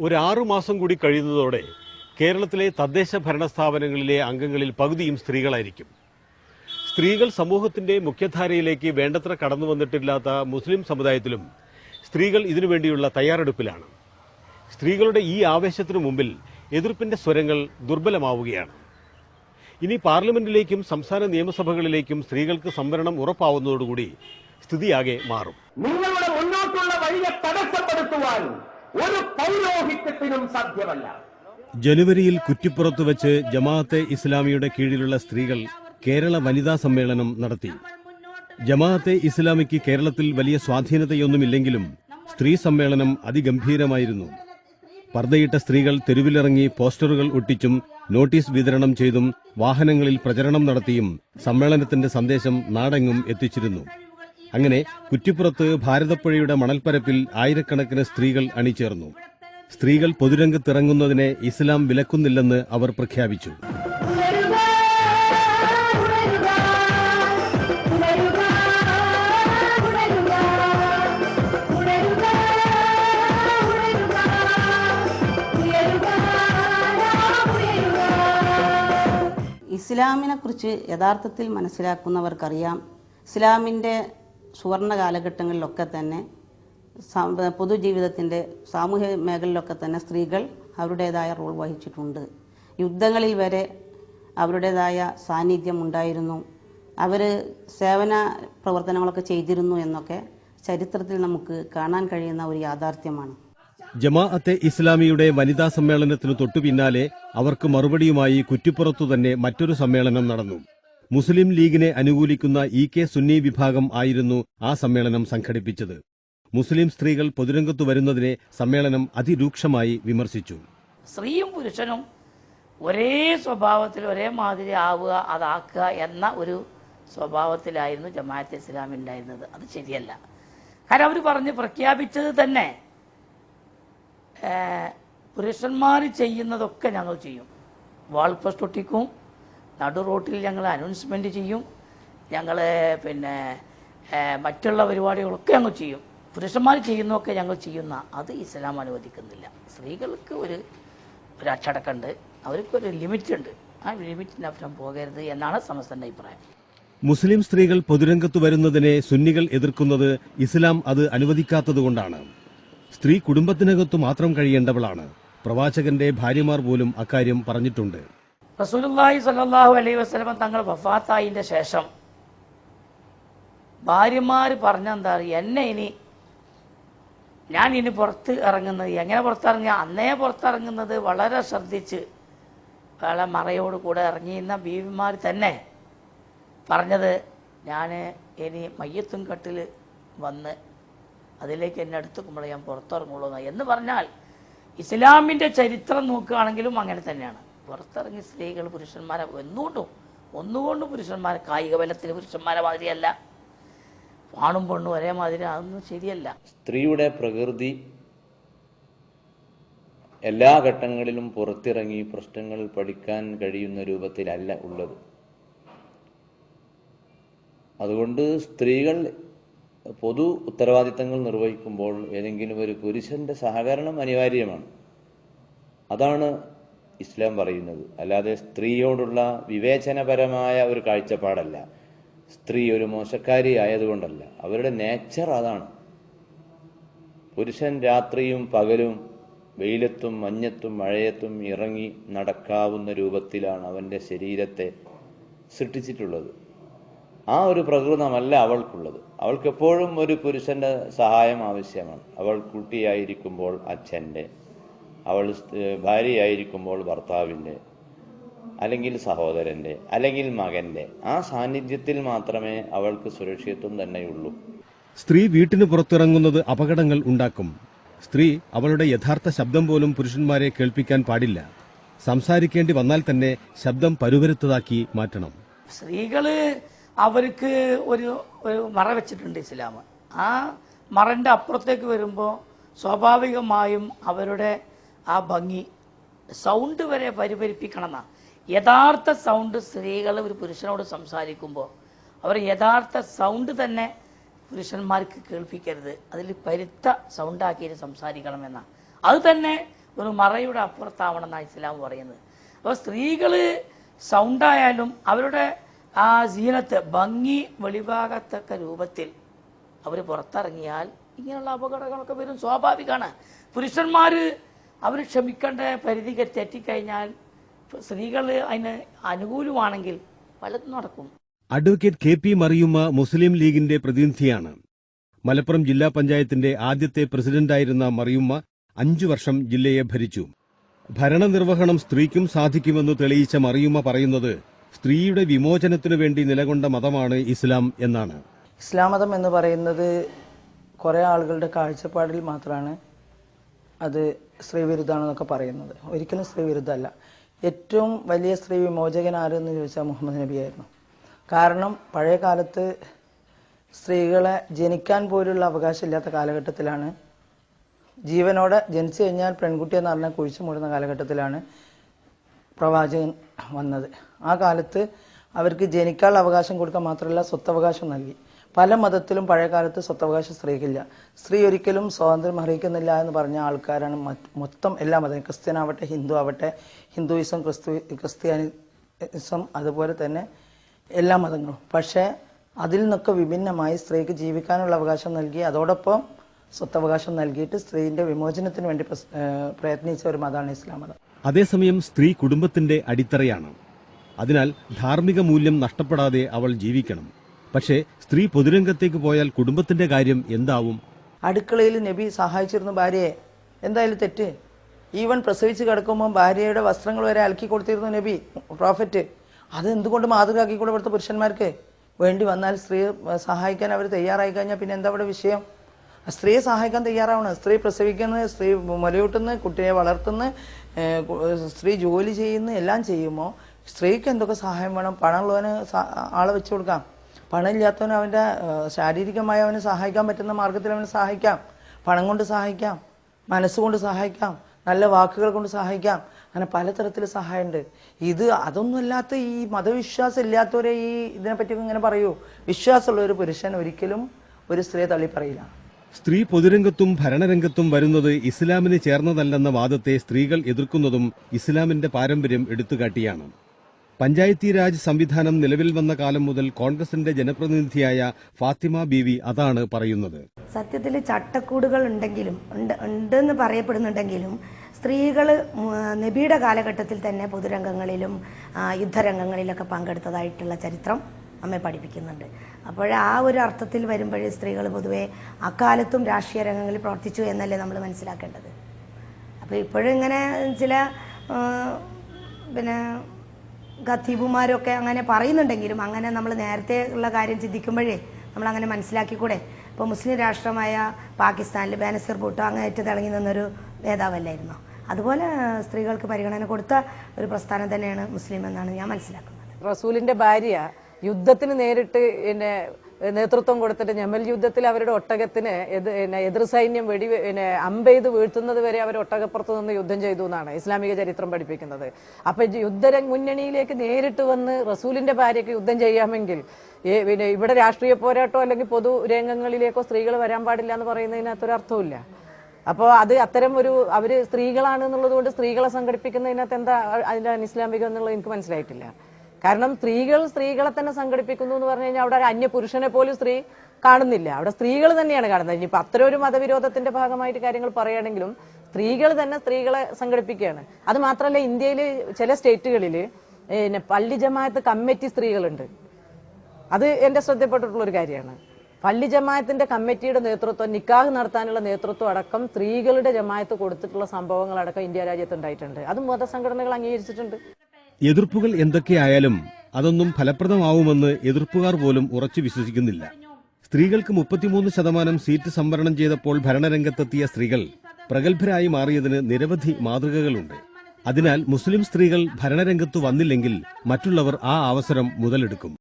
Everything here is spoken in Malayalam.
ഒരു ആറു മാസം കൂടി കഴിയുന്നതോടെ കേരളത്തിലെ തദ്ദേശ ഭരണ സ്ഥാപനങ്ങളിലെ അംഗങ്ങളിൽ പകുതിയും സ്ത്രീകളായിരിക്കും. സ്ത്രീകൾ സമൂഹത്തിന്റെ മുഖ്യധാരയിലേക്ക് വേണ്ടത്ര കടന്നു വന്നിട്ടില്ലാത്ത മുസ്ലിം സമുദായത്തിലും സ്ത്രീകൾ ഇതിനുവേണ്ടിയുള്ള തയ്യാറെടുപ്പിലാണ്. സ്ത്രീകളുടെ ഈ ആവേശത്തിനു മുമ്പിൽ എതിർപ്പിന്റെ സ്വരങ്ങൾ ദുർബലമാവുകയാണ്. ഇനി പാർലമെന്റിലേക്കും സംസ്ഥാന നിയമസഭകളിലേക്കും സ്ത്രീകൾക്ക് സംവരണം ഉറപ്പാവുന്നതോടുകൂടി സ്ഥിതിയാകെ മാറും. നിങ്ങളുടെ മുന്നോട്ടുള്ള വഴിയെ തടസ്സപ്പെടുത്തുവാൻ ഒരു പൗരോഹിത്യത്തിനും സാധ്യമല്ല. ജനുവരിയിൽ കുറ്റിപ്പുറത്ത് വെച്ച് ജമാഅത്തെ ഇസ്ലാമിയുടെ കീഴിലുള്ള സ്ത്രീകൾ കേരള വനിതാ സമ്മേളനം നടത്തി. ജമാഅത്തെ ഇസ്ലാമിക്ക് കേരളത്തിൽ വലിയ സ്വാധീനതയൊന്നുമില്ലെങ്കിലും സ്ത്രീ സമ്മേളനം അതിഗംഭീരമായിരുന്നു. പർദ്ദയിട്ട സ്ത്രീകൾ തെരുവിലിറങ്ങി പോസ്റ്ററുകൾ ഒട്ടിച്ചും നോട്ടീസ് വിതരണം ചെയ്തും വാഹനങ്ങളിൽ പ്രചരണം നടത്തിയും സമ്മേളനത്തിന്റെ സന്ദേശം നാടെങ്ങും എത്തിച്ചിരുന്നു. അങ്ങനെ കുറ്റിപ്പുറത്ത് ഭാരതപ്പുഴയുടെ മണൽപ്പരപ്പിൽ ആയിരക്കണക്കിന് സ്ത്രീകൾ അണിചേർന്നു. സ്ത്രീകൾ പൊതുരംഗത്തിറങ്ങുന്നതിനെ ഇസ്ലാം വിലക്കുന്നില്ലെന്ന് അവർ പ്രഖ്യാപിച്ചു. ഉണരുക ഉണരുക ഉണരുക ഉണരുക ഉണരുക ഉണരുക ഉയരുക ഉയരുക ഇസ്ലാമിനെ കുറിച്ച് യഥാർത്ഥത്തിൽ മനസ്സിലാക്കുന്നവർക്കറിയാം. ഇസ്ലാമിന്റെ സുവർണ കാലഘട്ടങ്ങളിലൊക്കെ തന്നെ പൊതുജീവിതത്തിന്റെ സാമൂഹ്യ മേഖലയിലൊക്കെ തന്നെ സ്ത്രീകൾ അവരുടേതായ റോൾ വഹിച്ചിട്ടുണ്ട്. യുദ്ധങ്ങളിൽ വരെ അവരുടേതായ സാന്നിധ്യം ഉണ്ടായിരുന്നു. അവർ സേവന പ്രവർത്തനങ്ങളൊക്കെ ചെയ്തിരുന്നു എന്നൊക്കെ ചരിത്രത്തിൽ നമുക്ക് കാണാൻ കഴിയുന്ന ഒരു യാഥാർത്ഥ്യമാണ്. ജമാഅത്തെ ഇസ്ലാമിയുടെ വനിതാ സമ്മേളനത്തിന് തൊട്ടു പിന്നാലെ അവർക്ക് മറുപടിയുമായി കുറ്റിപ്പുറത്തു തന്നെ മറ്റൊരു സമ്മേളനം നടന്നു. മുസ്ലിം ലീഗിനെ അനുകൂലിക്കുന്ന ഇ കെ സുന്നി വിഭാഗം ആയിരുന്നു ആ സമ്മേളനം സംഘടിപ്പിച്ചത്. മുസ്ലിം സ്ത്രീകൾ പൊതുരംഗത്തു വരുന്നതിനെ സമ്മേളനം അതിരൂക്ഷമായി വിമർശിച്ചു. സ്ത്രീയും പുരുഷനും ഒരേ സ്വഭാവത്തിൽ ഒരേ മാതിരി ആവുക അതാക്കുക എന്ന ഒരു സ്വഭാവത്തിലായിരുന്നു ജമാഅത്ത് ഇസ്ലാമി ഉണ്ടായിരുന്നത്. അത് ശരിയല്ല. കാരണം അവർ പറഞ്ഞ് പ്രഖ്യാപിച്ചത് തന്നെ പുരുഷന്മാർ ചെയ്യുന്നതൊക്കെ ഞങ്ങൾ ചെയ്യും. വാൾ പോസ്റ്റ് ഒട്ടിക്കും നടു റോട്ടിൽ ഞങ്ങൾ അനൗൺസ്മെന്റ് ചെയ്യും. ഞങ്ങൾ പിന്നെ മറ്റുള്ള പരിപാടികളൊക്കെ ഞങ്ങൾ ചെയ്യും. പുരുഷന്മാർ ചെയ്യുന്നതൊക്കെ ഞങ്ങൾ ചെയ്യുന്ന അത് ഇസ്ലാം അനുവദിക്കുന്നില്ല. സ്ത്രീകൾക്ക് ഒരു ഒരു അച്ചടക്കമുണ്ട്. അവർക്കൊരു ലിമിറ്റ് ഉണ്ട് ആ ലിമിറ്റിനപ്പുറം പോകരുത് എന്നാണ് സമസ്തന്റെ അഭിപ്രായം. മുസ്ലിം സ്ത്രീകൾ പൊതുരംഗത്ത് വരുന്നതിനെ സുന്നികൾ എതിർക്കുന്നത് ഇസ്ലാം അത് അനുവദിക്കാത്തതുകൊണ്ടാണ് സ്ത്രീ കുടുംബത്തിനകത്തു മാത്രം കഴിയേണ്ടവളാണ്. പ്രവാചകന്റെ ഭാര്യമാർ പോലും അക്കാര്യം പറഞ്ഞിട്ടുണ്ട്. റസൂലുള്ളാഹി സ്വല്ലല്ലാഹു അലൈഹി വസല്ലം തങ്ങൾ വഫാത്തായതിന്റെ ശേഷം ഭാര്യമാർ പറഞ്ഞെന്താ പറയുക എന്നെ ഇനി ഞാൻ ഇനി പുറത്ത് ഇറങ്ങുന്നത് എങ്ങനെ പുറത്തിറങ്ങിയ അന്നേ പുറത്തിറങ്ങുന്നത് വളരെ ശ്രദ്ധിച്ച് വളരെ മറയോട് കൂടെ ഇറങ്ങിയിരുന്ന ബീവിമാർ തന്നെ പറഞ്ഞത് ഞാൻ ഇനി മയ്യത്തും കട്ടിൽ വന്ന് അതിലേക്ക് എന്നെ എടുത്തുക്കുമ്പോൾ ഞാൻ പുറത്തിറങ്ങുള്ളൂ. എന്ന് പറഞ്ഞാൽ ഇസ്ലാമിന്റെ ചരിത്രം നോക്കുകയാണെങ്കിലും അങ്ങനെ തന്നെയാണ്. പുറത്തിറങ്ങി സ്ത്രീകൾ പുരുഷന്മാരെ എന്തുകൊണ്ടും ഒന്നുകൊണ്ടും പുരുഷന്മാരെ കായിക ബലത്തിൽ പുരുഷന്മാരെ മാതിരിയല്ല. ആണും പെണ്ണും ഒരേ മാതിരി അതൊന്നും ശരിയല്ല. സ്ത്രീയുടെ പ്രകൃതി എല്ലാ ഘട്ടങ്ങളിലും പുറത്തിറങ്ങി പ്രശ്നങ്ങൾ പഠിക്കാൻ കഴിയുന്ന രൂപത്തിലല്ല ഉള്ളത്. അതുകൊണ്ട് സ്ത്രീകൾ പൊതു ഉത്തരവാദിത്തങ്ങൾ നിർവഹിക്കുമ്പോൾ ഏതെങ്കിലും ഒരു പുരുഷന്റെ സഹകരണം അനിവാര്യമാണ്. അതാണ് ഇസ്ലാം പറയുന്നത്. അല്ലാതെ സ്ത്രീയോടുള്ള വിവേചനപരമായ ഒരു കാഴ്ചപ്പാടല്ല. സ്ത്രീ ഒരു മോശക്കാരി ആയതുകൊണ്ടല്ല. അവരുടെ നേച്ചർ അതാണ്. പുരുഷൻ രാത്രിയും പകലും വെയിലത്തും മഞ്ഞത്തും മഴയത്തും ഇറങ്ങി നടക്കാവുന്ന രൂപത്തിലാണ് അവന്റെ ശരീരത്തെ സൃഷ്ടിച്ചിട്ടുള്ളത്. ആ ഒരു പ്രകൃതമല്ല അവൾക്കുള്ളത്. അവൾക്കെപ്പോഴും ഒരു പുരുഷന്റെ സഹായം ആവശ്യമാണ്. അവൾ കുട്ടിയായിരിക്കുമ്പോൾ അച്ഛന്റെ അവൾ ഭാര്യയായിരിക്കുമ്പോൾ ഭർത്താവിന്റെ അല്ലെങ്കിൽ സഹോദരന്റെ അല്ലെങ്കിൽ മകന്റെ ആ സാന്നിധ്യത്തിൽ മാത്രമേ അവൾക്ക് സുരക്ഷിതത്വം തന്നെയുള്ളൂ. സ്ത്രീ വീട്ടിന് പുറത്തിറങ്ങുന്നത് അപകടങ്ങൾ ഉണ്ടാക്കും. സ്ത്രീ അവളുടെ യഥാർത്ഥ ശബ്ദം പോലും പുരുഷന്മാരെ കേൾപ്പിക്കാൻ പാടില്ല. സംസാരിക്കേണ്ടി വന്നാൽ തന്നെ ശബ്ദം പരുവരുത്തതാക്കി മാറ്റണം. സ്ത്രീകൾ അവർക്ക് ഒരു ഒരു മറ വെച്ചിട്ടുണ്ട് ഇസ്ലാം. ആ മറന്റെ അപ്പുറത്തേക്ക് വരുമ്പോൾ സ്വാഭാവികമായും അവരുടെ ആ ഭംഗി സൗണ്ട് വരെ പരിപരിപ്പിക്കണമെന്ന യഥാർത്ഥ സൗണ്ട് സ്ത്രീകൾ ഒരു പുരുഷനോട് സംസാരിക്കുമ്പോൾ അവർ യഥാർത്ഥ സൗണ്ട് തന്നെ പുരുഷന്മാർക്ക് കേൾപ്പിക്കരുത്. അതിൽ പരുത്ത സൗണ്ടാക്കിയിട്ട് സംസാരിക്കണമെന്ന. അത് തന്നെ ഒരു മറയുടെ അപ്പുറത്താവണം എന്നാണ് ഇസ്ലാം പറയുന്നത്. അപ്പോൾ സ്ത്രീകൾ സൗണ്ടായാലും അവരുടെ ആ ജീനത്ത് ഭംഗി വെളിവാകത്തക്ക രൂപത്തിൽ അവർ പുറത്തിറങ്ങിയാൽ ഇങ്ങനെയുള്ള അപകടങ്ങളൊക്കെ വരും സ്വാഭാവികമാണ് പുരുഷന്മാർ അവർ ക്ഷമിക്കേണ്ട പരിധി തെറ്റിക്കഴിഞ്ഞാൽ സ്ത്രീകൾ അതിന് അനുകൂലമാണെങ്കിൽ പലതും നടക്കും. Advocate K P Mariyumma Muslim ലീഗിന്റെ പ്രതിനിധിയാണ്. മലപ്പുറം ജില്ലാ പഞ്ചായത്തിന്റെ ആദ്യത്തെ പ്രസിഡന്റായിരുന്ന മറിയുമ്മ അഞ്ചു വർഷം ജില്ലയെ ഭരിച്ചു. ഭരണനിർവഹണം സ്ത്രീക്കും സാധിക്കുമെന്ന് തെളിയിച്ച മറിയുമ്മ പറയുന്നത് സ്ത്രീയുടെ വിമോചനത്തിനു വേണ്ടി നിലകൊണ്ട മതമാണ് ഇസ്ലാം എന്നാണ്. ഇസ്ലാം മതം എന്ന് പറയുന്നത് കുറേ ആളുകളുടെ കാഴ്ചപ്പാടിൽ മാത്രമാണ് അത് സ്ത്രീ വിരുദ്ധമാണെന്നൊക്കെ പറയുന്നത്. ഒരിക്കലും സ്ത്രീ വിരുദ്ധമല്ല ഏറ്റവും വലിയ സ്ത്രീ വിമോചകൻ ആരെന്ന് ചോദിച്ചാൽ മുഹമ്മദ് നബിയായിരുന്നു കാരണം പഴയ കാലത്ത് സ്ത്രീകളെ ജനിക്കാൻ പോലുള്ള അവകാശമില്ലാത്ത കാലഘട്ടത്തിലാണ് ജീവനോടെ ജനിച്ചു കഴിഞ്ഞാൽ പെൺകുട്ടി എന്ന് പറഞ്ഞാൽ കുഴിച്ചു മൂടുന്ന കാലഘട്ടത്തിലാണ് പ്രവാചകൻ വന്നത്. ആ കാലത്ത് അവർക്ക് ജനിക്കാനുള്ള അവകാശം കൊടുക്കാൻ മാത്രമല്ല സ്വത്തവകാശം നൽകി. പല മതത്തിലും പഴയകാലത്ത് സ്വത്തവകാശ സ്ത്രീക്കില്ല. സ്ത്രീ ഒരിക്കലും സ്വാതന്ത്ര്യം അർഹിക്കുന്നില്ല എന്ന് പറഞ്ഞ ആൾക്കാരാണ് മൊത്തം എല്ലാ മതം ക്രിസ്ത്യൻ ആവട്ടെ ഹിന്ദു ആവട്ടെ ഹിന്ദുയിസം ക്രിസ്തു ക്രിസ്ത്യാനിസം അതുപോലെ തന്നെ എല്ലാ മതങ്ങളും. പക്ഷേ അതിൽ നിന്നൊക്കെ വിഭിന്നമായി സ്ത്രീക്ക് ജീവിക്കാനുള്ള അവകാശം നൽകി അതോടൊപ്പം സ്വത്തവകാശം നൽകിയിട്ട് സ്ത്രീന്റെ വിമോചനത്തിന് വേണ്ടി പ്രയത്നിച്ച ഒരു മതമാണ് ഇസ്ലാം മതം. അതേസമയം സ്ത്രീ കുടുംബത്തിന്റെ അടിത്തറയാണ്. അതിനാൽ ധാർമ്മിക മൂല്യം നഷ്ടപ്പെടാതെ അവൾ ജീവിക്കണം. പക്ഷേ സ്ത്രീ പൊതുരംഗത്തേക്ക് പോയാൽ കുടുംബത്തിന്റെ കാര്യം എന്താവും? അടുക്കളയിൽ നബി സഹായിച്ചിരുന്നു ഭാര്യയെ എന്തായാലും തെറ്റ്. ഈവൻ പ്രസവിച്ച് കിടക്കുമ്പോൾ ഭാര്യയുടെ വസ്ത്രങ്ങൾ വരെ അലക്കി കൊടുത്തിരുന്നു നബി പ്രോഫറ്റ് അത് എന്തുകൊണ്ട് മാതൃകാക്കി കൂടെ ഇവിടുത്തെ പുരുഷന്മാർക്ക്? വേണ്ടി വന്നാൽ സ്ത്രീ സഹായിക്കാൻ അവർ തയ്യാറായി കഴിഞ്ഞാൽ പിന്നെ എന്താ ഇവിടെ വിഷയം? സ്ത്രീയെ സഹായിക്കാൻ തയ്യാറാവണം. സ്ത്രീ പ്രസവിക്കുന്നത് സ്ത്രീ മുലയൂട്ടുന്നത് കുട്ടിയെ വളർത്തുന്ന സ്ത്രീ ജോലി ചെയ്യുന്നു എല്ലാം ചെയ്യുമ്പോൾ സ്ത്രീക്ക് എന്തൊക്കെ സഹായം വേണം? പണമുള്ളവന് ആളെ വെച്ചു കൊടുക്കാം. പണമില്ലാത്തവന് അവന്റെ ശാരീരികമായി അവന് സഹായിക്കാൻ പറ്റുന്ന മാർഗത്തിൽ അവന് സഹായിക്കാം. പണം കൊണ്ട് സഹായിക്കാം. മനസ്സുകൊണ്ട് സഹായിക്കാം. നല്ല വാക്കുകൾ കൊണ്ട് സഹായിക്കാം. അങ്ങനെ പലതരത്തിൽ സഹായമുണ്ട്. ഇത് അതൊന്നുമല്ലാത്ത ഈ മതവിശ്വാസം ഇല്ലാത്തവരെ ഈ ഇതിനെപ്പറ്റി ഇങ്ങനെ പറയൂ. വിശ്വാസമുള്ള ഒരു പുരുഷൻ ഒരിക്കലും ഒരു സ്ത്രീയെ തള്ളി പറയില്ല. സ്ത്രീ പൊതുരംഗത്തും ഭരണരംഗത്തും വരുന്നത് ഇസ്ലാമിന് ചേർന്നതല്ലെന്ന വാദത്തെ സ്ത്രീകൾ എതിർക്കുന്നതും ഇസ്ലാമിന്റെ പാരമ്പര്യം എടുത്തുകാട്ടിയാണ്. പഞ്ചായത്തി രാജ് സംവിധാനം നിലവിൽ വന്ന കാലം മുതൽ കോൺഗ്രസിന്റെ ജനപ്രതിനിധിയായ ഫാത്തിമ ബീവി അതാണ് പറയുന്നത്. സത്യത്തിൽ ചട്ടക്കൂടുകൾ ഉണ്ടെങ്കിലും ഉണ്ടെന്ന് പറയപ്പെടുന്നുണ്ടെങ്കിലും സ്ത്രീകൾ നബിയുടെ കാലഘട്ടത്തിൽ തന്നെ പൊതുരംഗങ്ങളിലും യുദ്ധരംഗങ്ങളിലൊക്കെ പങ്കെടുത്തതായിട്ടുള്ള ചരിത്രം നമ്മെ പഠിപ്പിക്കുന്നുണ്ട്. അപ്പോൾ ആ ഒരു അർത്ഥത്തിൽ വരുമ്പോഴേ സ്ത്രീകൾ പൊതുവെ അക്കാലത്തും രാഷ്ട്രീയ രംഗങ്ങളിൽ പ്രവർത്തിച്ചു എന്നല്ലേ നമ്മൾ മനസ്സിലാക്കേണ്ടത്. അപ്പോൾ ഇപ്പോഴും ഇങ്ങനെ ചില പിന്നെ ഖത്തീബുമാരൊക്കെ അങ്ങനെ പറയുന്നുണ്ടെങ്കിലും അങ്ങനെ നമ്മൾ നേരത്തെ ഉള്ള കാര്യം ചിന്തിക്കുമ്പോഴേ നമ്മൾ അങ്ങനെ മനസ്സിലാക്കിക്കൂടെ? ഇപ്പോൾ മുസ്ലിം രാഷ്ട്രമായ പാകിസ്ഥാനിൽ ബാനസർ ഭൂട്ടോ അങ്ങേറ്റ് തിളങ്ങി നിന്നൊരു നേതാവല്ലായിരുന്നു? അതുപോലെ സ്ത്രീകൾക്ക് പരിഗണന കൊടുത്ത ഒരു പ്രസ്ഥാനം തന്നെയാണ് മുസ്ലിം എന്നാണ് ഞാൻ മനസ്സിലാക്കുന്നത്. റസൂലിന്റെ ഭാര്യ യുദ്ധത്തിന് നേരിട്ട് പിന്നെ നേതൃത്വം കൊടുത്തിട്ട് ഞമൽ യുദ്ധത്തിൽ അവരുടെ ഒട്ടകത്തിന് എതിർ സൈന്യം വെടി പിന്നെ അമ്പെയ്ത് വീഴ്ത്തുന്നത് വരെ അവർ ഒട്ടകപ്പുറത്ത് നിന്ന് യുദ്ധം ചെയ്തു എന്നാണ് ഇസ്ലാമിക ചരിത്രം പഠിപ്പിക്കുന്നത്. അപ്പൊ യുദ്ധ മുന്നണിയിലേക്ക് നേരിട്ട് വന്ന് റസൂലിന്റെ ഭാര്യയ്ക്ക് യുദ്ധം ചെയ്യാമെങ്കിൽ പിന്നെ ഇവിടെ രാഷ്ട്രീയ പോരാട്ടോ അല്ലെങ്കിൽ പൊതു രംഗങ്ങളിലേക്കോ സ്ത്രീകൾ വരാൻ പാടില്ല എന്ന് പറയുന്നതിനകത്തൊരു അർത്ഥമില്ല അപ്പോൾ അത് അത്തരം ഒരു അവർ സ്ത്രീകളാണ് എന്നുള്ളത് കൊണ്ട് സ്ത്രീകളെ സംഘടിപ്പിക്കുന്നതിനകത്ത് എന്താ അതിന്റെ അനിസ്ലാമികം എന്നുള്ളത് എനിക്ക് മനസ്സിലായിട്ടില്ല. കാരണം സ്ത്രീകൾ സ്ത്രീകളെ തന്നെ സംഘടിപ്പിക്കുന്നു എന്ന് പറഞ്ഞു കഴിഞ്ഞാൽ അവിടെ അന്യ പുരുഷനെ പോലും സ്ത്രീ കാണുന്നില്ല. അവിടെ സ്ത്രീകൾ തന്നെയാണ് കാണുന്നത്. ഇനിയിപ്പോ അത്ര ഒരു മതവിരോധത്തിന്റെ ഭാഗമായിട്ട് കാര്യങ്ങൾ പറയുകയാണെങ്കിലും സ്ത്രീകൾ തന്നെ സ്ത്രീകളെ സംഘടിപ്പിക്കുകയാണ്. അത് മാത്രമല്ല ഇന്ത്യയിൽ ചില സ്റ്റേറ്റുകളിൽ പിന്നെ പള്ളി ജമാഅത്ത് കമ്മിറ്റി സ്ത്രീകളുണ്ട്. അത് എന്റെ ശ്രദ്ധപ്പെട്ടിട്ടുള്ള ഒരു കാര്യമാണ്. പള്ളി ജമാഅത്തിന്റെ കമ്മിറ്റിയുടെ നേതൃത്വം നിക്കാഹ് നടത്താനുള്ള നേതൃത്വം അടക്കം സ്ത്രീകളുടെ ജമാഅത്ത് കൊടുത്തിട്ടുള്ള സംഭവങ്ങളടക്കം ഇന്ത്യ രാജ്യത്ത് ഉണ്ടായിട്ടുണ്ട്. അത് മതസംഘടനകൾ അംഗീകരിച്ചിട്ടുണ്ട്. എതിർപ്പുകൾ എന്തൊക്കെയായാലും അതൊന്നും ഫലപ്രദമാവുമെന്ന് എതിർപ്പുകാർ പോലും ഉറച്ചു വിശ്വസിക്കുന്നില്ല. സ്ത്രീകൾക്ക് മുപ്പത്തിമൂന്ന് ശതമാനം സീറ്റ് സംവരണം ചെയ്തപ്പോൾ ഭരണരംഗത്തെത്തിയ സ്ത്രീകൾ പ്രഗത്ഭരായി മാറിയതിന് നിരവധി മാതൃകകളുണ്ട്. അതിനാൽ മുസ്ലിം സ്ത്രീകൾ ഭരണരംഗത്തു വന്നില്ലെങ്കിൽ മറ്റുള്ളവർ ആ അവസരം മുതലെടുക്കും.